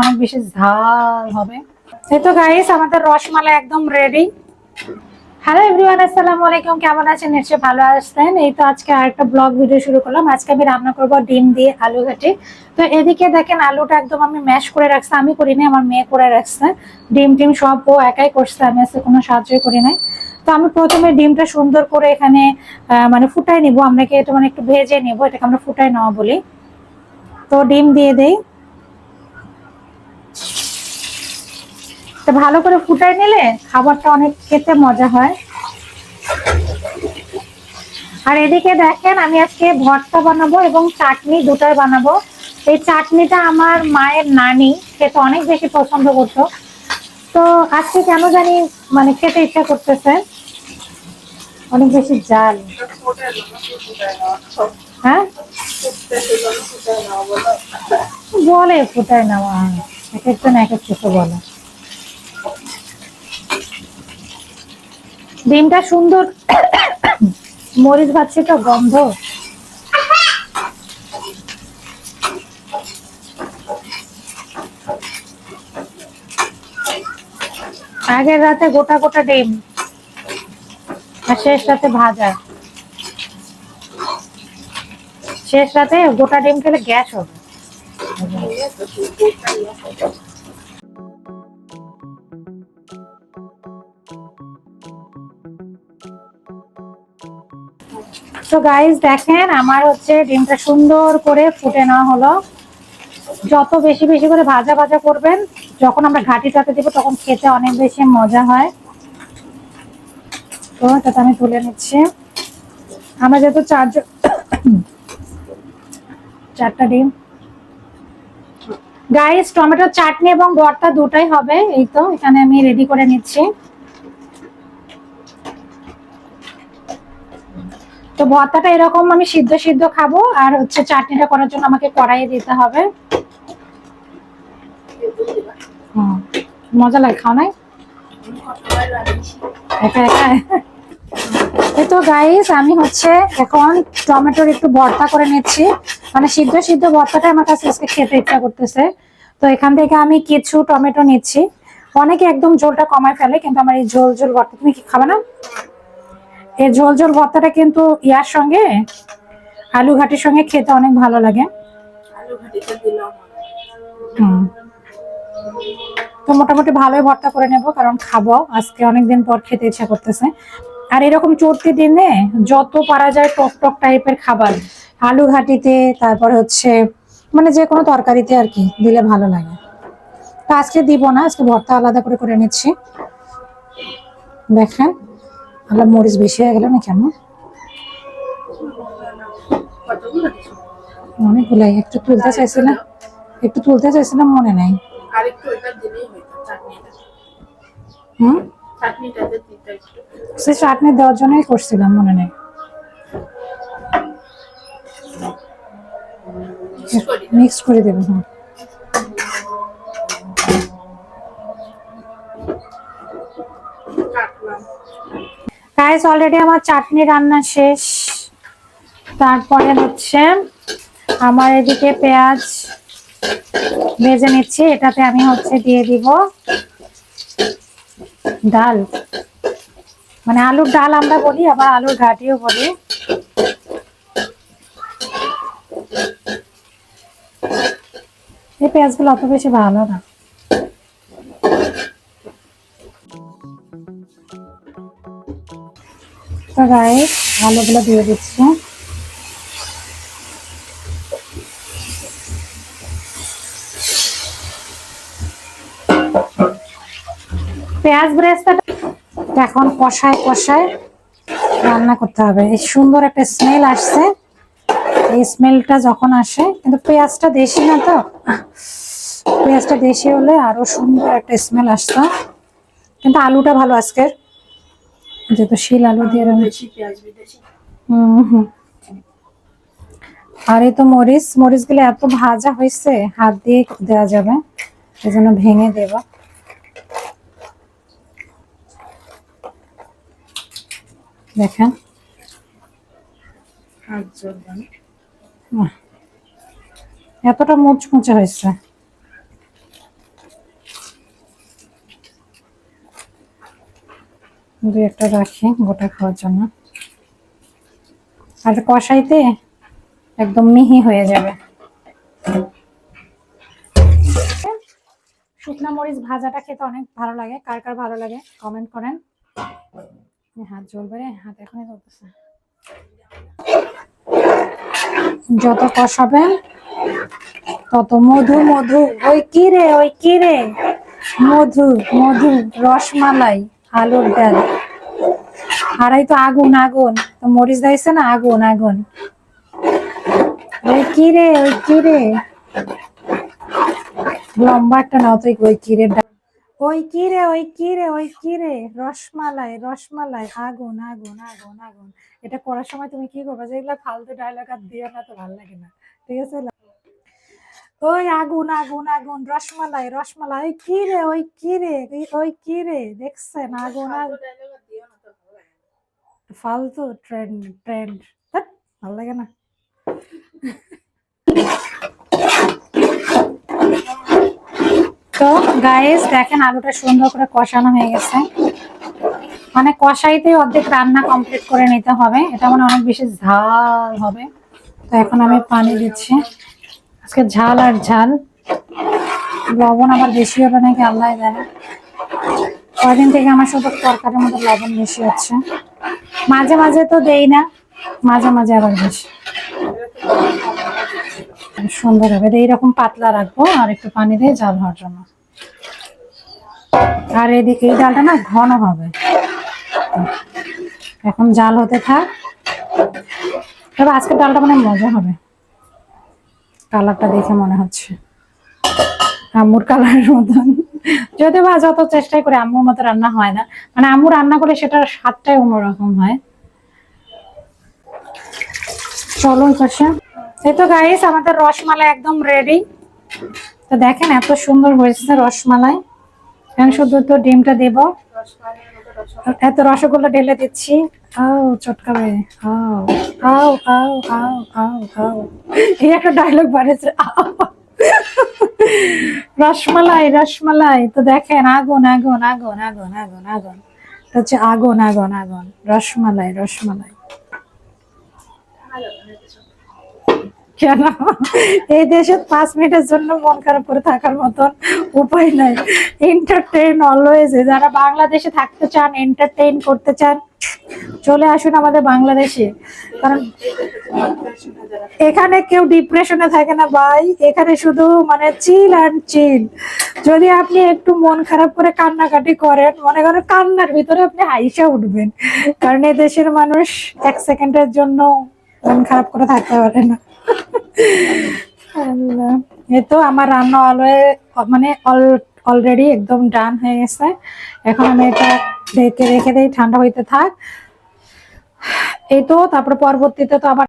অনেক বেশি ঝাল হবে। তো গাইস আমাদের রসমালাই একদম রেডি হ্যালো এভরিওয়ান আসসালামু আলাইকুম, কেমন আছেন? নিশ্চয়ই ভালো আসছেন এই তো আজকে আরেকটা ব্লগ ভিডিও শুরু করলাম। আজকে আমি রান্না করব ডিম দিয়ে আলু ঘাটি তো এদিকে দেখেন আলুটা একদম আমি ম্যাশ করে রাখছি। আমি করিনি, আমার মেয়ে করে রাখছে। ডিম টিম সব ও একাই করছে, আমি আজকে কোনো সাহায্যই করি নাই। তো আমি প্রথমে ডিমটা সুন্দর করে এখানে মানে ফুটাই নিব। আমরা কি এটা মানে একটু ভেজে নিব? এটাকে আমরা ফুটাই নেওয়া বলি। তো ডিম দিয়ে দেই। তো ভালো করে ফুটাই নিলে খাবারটা অনেক খেতে মজা হয়। আর এদিকে দেখেন, আমি আজকে ভর্তা বানাবো এবং চাটনি দুটাই বানাবো। এই চাটনিটা আমার মায়ের নানি খেতে অনেক বেশি পছন্দ করতো। তো আজকে কেন জানি মানে খেতে ইচ্ছা করতেছে। অনেক বেশি জাল। হ্যাঁ? বলে ফুটায় নেওয়া এক একজন এক এক কিছু বলে। ডিমটা সুন্দর মরিচ ভাবছি তো গন্ধ। আগের রাতে গোটা গোটা ডিম আর শেষ রাতে ভাজা। শেষ রাতে গোটা ডিম খেলে গ্যাস হবে। তো গাইস দেখেন আমার হচ্ছে ডিমটা সুন্দর করে ফুটে নেওয়া হলো। যত বেশি বেশি করে ভাজা ভাজা করবেন, যখন আমরা ঘাটিটাতে দিব, তখন খেতে অনেক বেশি মজা হয়। তো এটা আমি তুলে নিচ্ছি। আমরা যেহেতু চারজন চারটা ডিম। গাইস টমেটো চাটনি এবং ভর্তা দুটাই হবে, এই তো এখানে আমি রেডি করে নিচ্ছি। তো ভর্তাটা এরকম আমি সিদ্ধ সিদ্ধ খাব, আর হচ্ছে চাটনিটা করার জন্য আমাকে কড়াইয়ে দিতে হবে। মজা লাগে, খাও নাই? তো গাইস আমি হচ্ছে এখন টমেটোর একটু ভর্তা করে নিচ্ছি। মানে সিদ্ধ সিদ্ধ ভর্তাটা আমার কাছে আজকে খেতে ইচ্ছা করতেছে। তো এখান থেকে আমি কিছু টমেটো নিচ্ছি। অনেকে একদম ঝোলটা কমায় ফেলে, কিন্তু আমার এই ঝোল ঝোল ভর্তা তুমি কি খাবে না? এই ঝোল ঝোল ভর্তাটা কিন্তু ইয়ার সঙ্গে আলু ঘাটির সঙ্গে খেতে অনেক ভালো লাগে। তো মোটামুটি ভালোই ভর্তা করে নেব কারণ খাব। আজকে অনেকদিন পর খেতে ইচ্ছা করতেছে। আর এরকম চলতি দিনে যত পারা যায় টক টক টাইপের খাবার আলু ঘাটিতে তারপরে হচ্ছে মানে যে কোনো তরকারিতে আর কি দিলে ভালো লাগে। তো আজকে দিব না আজকে ভর্তা আলাদা করে করে নিচ্ছি। দেখেন। আলাদা মরিচ বেশি হয়ে গেল না কেন কতগুলো দিছো? অনেকগুলাই একটু তুলতে চাইছিলাম। একটু তুলতে চাইছিলাম মনে নাই। সে চাটনি দেওয়ার জন্যই করছিলাম মনে নেই। মিক্স করে দেবো হ্যাঁ গাইস অলরেডি আমার চাটনি রান্না শেষ। তারপরে হচ্ছে আমার এদিকে পেঁয়াজ ভেজে নিচ্ছি, এটাতে আমি হচ্ছে দিয়ে দিব ডাল। মানে আলুর ডাল আমরা বলি, আবার আলুর ঘাটিও বলি। এই পেঁয়াজগুলো অত বেশি ভালো না। তো গাইস আলুগুলো দিয়ে দিচ্ছি। পেঁয়াজ ব্রেস্তাটা এখন কষায় কষায় রান্না করতে হবে। এই সুন্দর একটা স্মেল আসছে। এই স্মেলটা যখন আসে, কিন্তু পেঁয়াজটা দেশি না তো? পেঁয়াজটা দেশি হলে আরও সুন্দর একটা স্মেল আসতো। কিন্তু আলুটা ভালো আজকের। যেহেতু শিল আলু দিয়ে হুম। আর এই তো মরিচ মরিচগুলো এত ভাজা হয়েছে হাত দিয়ে দেওয়া যাবে এই জন্য ভেঙে দেব। দেখেন। এতটা মুচমুচে হয়েছে। দুই একটা রাখি গোটা খাওয়ার জন্য। আর কষাইতে একদম মিহি হয়ে যাবে। শুকনা মরিচ ভাজাটা খেতে অনেক ভালো লাগে। কার কার ভালো লাগে কমেন্ট করেন। হাত জ্বলবে রে, হাত এখনই জ্বলতেছে। যত কষাবেন তত মধু মধু। ওই কি রে, ওই কি রে? মধু মধু, রসমালাই। আলুর ডাল আর এই তো আগুন আগুন। তো মরিচ দিয়েছে না? আগুন আগুন। কি রে, ওই কি রে? লম্বা একটা নাও তো, ওই কি রে? ওই কি রে, ওই কি রে, ওই কি রে? রসমালাই রসমালাই। আগুন আগুন আগুন আগুন। এটা করার সময় তুমি কি করবে? যেগুলো ফালতু ডায়লগ আর দিও না, তো ভালো লাগে না। ঠিক আছে? ওই আগুন আগুন আগুন রসমালাই রসমালাই ওই কি রে ওই কি রে ওই- কি রে দেখছেন আগুন আগুন। ফালতু ট্রেন্ড ট্রেন্ড ভালো লাগে না। তো গাইস দেখেন আলুটা সুন্দর করে কষানো হয়ে গেছে। মানে কষাইতে অর্ধেক রান্না কমপ্লিট করে নিতে হবে। এটা মানে অনেক বেশি ঝাল হবে। তো এখন আমি পানি দিচ্ছি। আজকে ঝাল আর ঝাল। লবণ আবার বেশি হবে নাকি? আল্লাহ জানে। কদিন থেকে আমার শুধু তরকারির মধ্যে লবণ বেশি হচ্ছে। মাঝে মাঝে তো দেই না, মাঝে মাঝে আবার বেশি। সুন্দর হবে। এইরকম পাতলা রাখব আর একটু পানি দিয়ে জাল হওয়ার জন্য। আর এদিকে এই ডালটা না ঘন হবে। এখন জাল হতে থাক। তবে আজকে ডালটা মানে মজা হবে। কালারটা দেখে মনে হচ্ছে। আম্মুর কালারের মতন। যদিও বা যত চেষ্টাই করে, আম্মুর মতো রান্না হয় না। মানে আম্মু রান্না করলে সেটার স্বাদটাই অন্যরকম হয়। চলো এই তো গাইস আমাদের রসমালাই একদম রেডি তো দেখেন এত সুন্দর হয়েছে রসমালাই। শুধু তো ডিমটা দেব। এত রসগোল্লা ঢেলে দিচ্ছি। আও চটকাবে আও আও আও আও আও আও এই একটা ডায়লগ বাড়িয়েছে। রসমালাই রসমালাই, তো দেখেন আগুন আগুন আগুন আগুন আগুন আগুন। হচ্ছে আগুন আগুন আগুন। রসমালাই রসমালাই ভালো লাগে না এসব। কেন? এই দেশে পাঁচ মিনিটের জন্য মন খারাপ করে থাকার মতন উপায় নাই। এন্টারটেইন অলওয়েজ যারা বাংলাদেশে থাকতে চান এন্টারটেইন করতে চান, চলে আসুন আমাদের বাংলাদেশে। কারণ এখানে কেউ ডিপ্রেশনে থাকে না ভাই। এখানে শুধু মানে চিল অ্যান্ড চিল যদি আপনি একটু মন খারাপ করে কান্নাকাটি করেন, মনে করেন কান্নার ভিতরে আপনি হাইসা উঠবেন। কারণ এই দেশের মানুষ এক সেকেন্ডের জন্য মন খারাপ করে থাকতে পারে না। এই তো আমার রান্না অলওয়ে মানে অল অলরেডি একদম ডান হয়ে গেছে। এখন আমি এটা রেখে রেখে দিই, ঠান্ডা হইতে থাক। এই তো, তারপরে পরবর্তীতে তো আবার